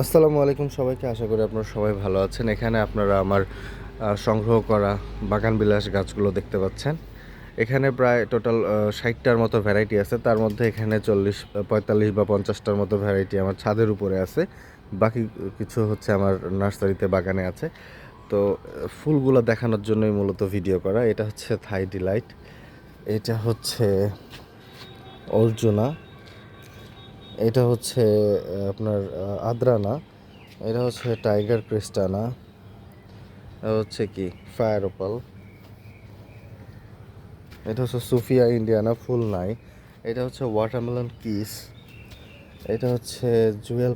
আসসালামু আলাইকুম সবাইকে, আশা করি আপনারা সবাই ভালো আছেন। এখানে আপনারা আমার সংগ্রহ করা বাগান বিলাস গাছগুলো দেখতে পাচ্ছেন। এখানে প্রায় টোটাল ষাটটার মতো ভ্যারাইটি আছে। তার মধ্যে এখানে চল্লিশ, পঁয়তাল্লিশ বা পঞ্চাশটার মতো ভ্যারাইটি আমার ছাদের উপরে আছে। বাকি কিছু হচ্ছে আমার নার্সারিতে বাগানে আছে। তো, ফুলগুলো দেখানোর জন্যই মূলত ভিডিও করা। এটা হচ্ছে থাই ডিলাইট। এটা হচ্ছে অর্জুনা। এটা হচ্ছে আপনার আদ্রানা। এটা হচ্ছে টাইগার ক্রিস্টানা। হচ্ছে কি? Fire opal. এটা হচ্ছে সুফিয়া ইন্ডিয়ানা ফুল নাই। এটা হচ্ছে ওয়াটারমেলন কিস। এটা হচ্ছে জুয়েল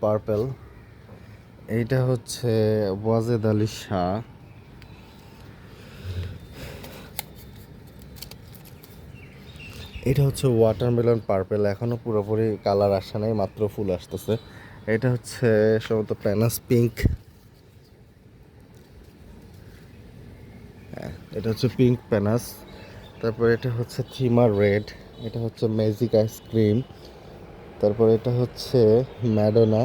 পার্পেল। এইটা হচ্ছে ওয়াজেদ আলী শাহ। এটা হচ্ছে ওয়াটারমেলন পার্পেল এখনও পুরোপুরি কালার আসে নাই, মাত্র ফুল আসতেছে। এটা হচ্ছে সম্ভবত প্যানাস পিঙ্ক এটা হচ্ছে পিঙ্ক প্যানাস তারপর এটা হচ্ছে থিমার রেড এটা হচ্ছে ম্যাজিক আইসক্রিম তারপর এটা হচ্ছে ম্যাডোনা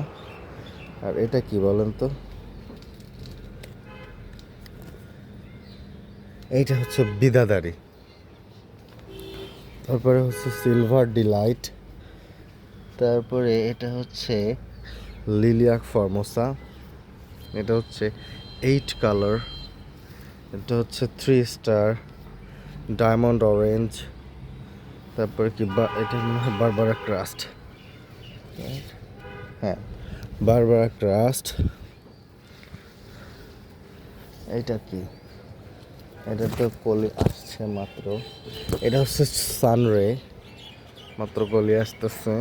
আর এটা কি বলেন তো? এইটা হচ্ছে বিদাদারি। তারপরে হচ্ছে সিলভার ডিলাইট তারপরে এটা হচ্ছে লিলিয়াক ফর্মোসা এটা হচ্ছে এইট কালার এটা হচ্ছে থ্রি স্টার ডায়মন্ড অরেঞ্জ তারপরে কি বা এটা মনে হয় বারবারা ক্রাস্ট হ্যাঁ বারবারা ক্রাস্ট এইটা কি? এটা তো কলি আসছে মাত্র। এটা হচ্ছে সানরে মাত্র কলি আসতেছে।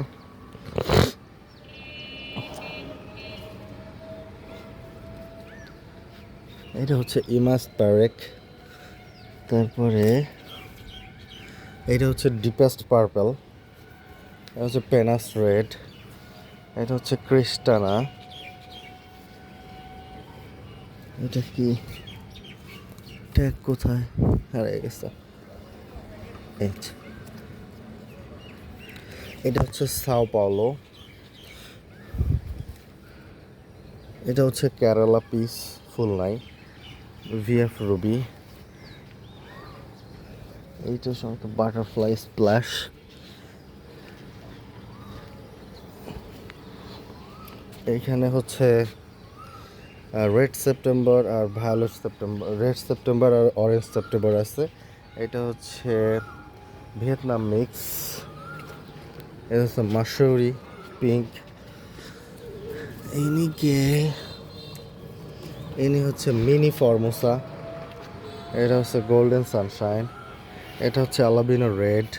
এটা হচ্ছে ইমাস প্যারেক তারপরে এটা হচ্ছে ডিপেস্ট পার্পল। এটা হচ্ছে পেনাস রেড। এটা হচ্ছে ক্রিস্টানা। এটা কি? ট্যাগ কোথায়? হারিয়ে গেছে। এটা হচ্ছে সাও পাওলো। এটা হচ্ছে কেরালা পিস ফুল নাই ভিএফ রুবি। এইটা সম্ভবত বাটারফ্লাই স্প্ল্যাশ। এইখানে হচ্ছে রেড সেপ্টেম্বর আর ভায়োলেট সেপ্টেম্বর রেড সেপ্টেম্বর আর অরেঞ্জ সেপ্টেম্বর আছে। এটা হচ্ছে ভিয়েতনাম মিক্স এটা হচ্ছে মাসুরি পিঙ্ক ইনিকে ইনি হচ্ছে মিনি ফর্মোসা এটা হচ্ছে গোল্ডেন সানশাইন এটা হচ্ছে আলাবিনো রেড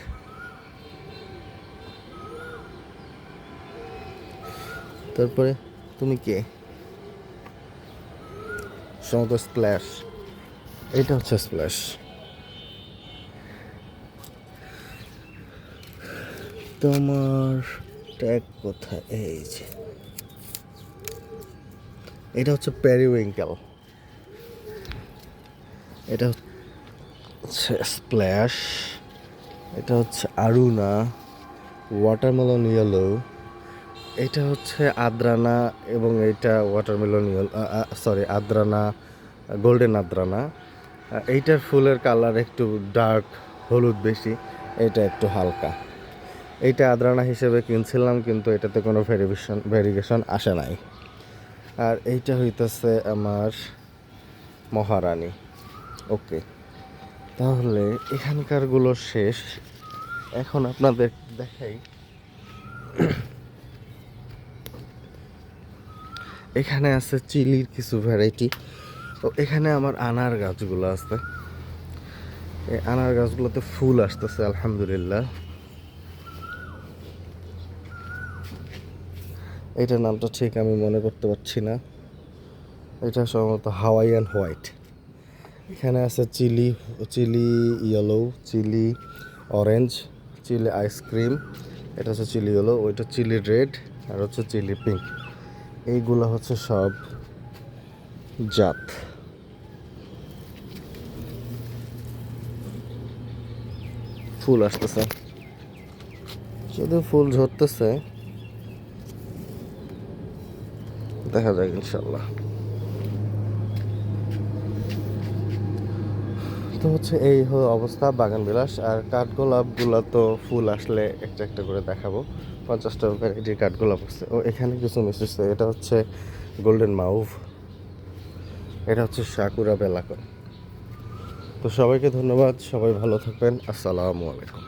তারপরে তুমি কে? সম্ভবত স্প্ল্যাশ এটা হচ্ছে স্প্ল্যাশ তোমার ট্যাগ কোথায়? এই যে। এটা হচ্ছে প্যারিউইঙ্কেল এটা হচ্ছে স্প্ল্যাশ এটা হচ্ছে আরুনা ওয়াটারমেলন ইয়েলো এটা হচ্ছে আদ্রানা এবং এটা ওয়াটারমেলন সরি আদ্রানা গোল্ডেন আদ্রানা। এইটার ফুলের কালার একটু ডার্ক হলুদ বেশি, এটা একটু হালকা। এইটা আদ্রানা হিসেবে কিনছিলাম, কিন্তু এটাতে কোনো ভেরিয়েশন ভেরিগেশন আসে নাই। আর এইটা হইতেছে আমার মহারানী। ওকে, তাহলে এখানকারগুলো শেষ। এখন আপনাদের দেখাই। এখানে আছে চিলির কিছু ভ্যারাইটি তো এখানে আমার আনার গাছগুলো আছে। এই আনার গাছগুলোতে ফুল আসতেছে, আলহামদুলিল্লাহ। এটার নামটা ঠিক আমি মনে করতে পারছি না। এটা সম্ভবত হাওয়াইয়ান হোয়াইট। এখানে আছে chilli chilli yellow chilli orange chilli ice cream এটা হচ্ছে চিলি ইয়েলো ওইটা চিলি রেড আর হচ্ছে চিলি পিঙ্ক এইগুলো হচ্ছে সব জাত। ফুল আসতেছে। শুধু ফুল ঝরতেছে দেখা যাক ইনশাল্লাহ। তো হচ্ছে এই হলো অবস্থা, বাগান বিলাস। আর কাঠগোলাপগুলো তো ফুল আসলে একটা একটা করে দেখাবো। পঞ্চাশটা ভ্যারাইটির কাঠগোলাপ আছে। ও, এখানে কিছু মিশেছে এটা হচ্ছে গোল্ডেন মাউভ এটা হচ্ছে সাকুরা বেলাকন তো সবাইকে ধন্যবাদ। সবাই ভালো থাকবেন। আসসালামু আলাইকুম।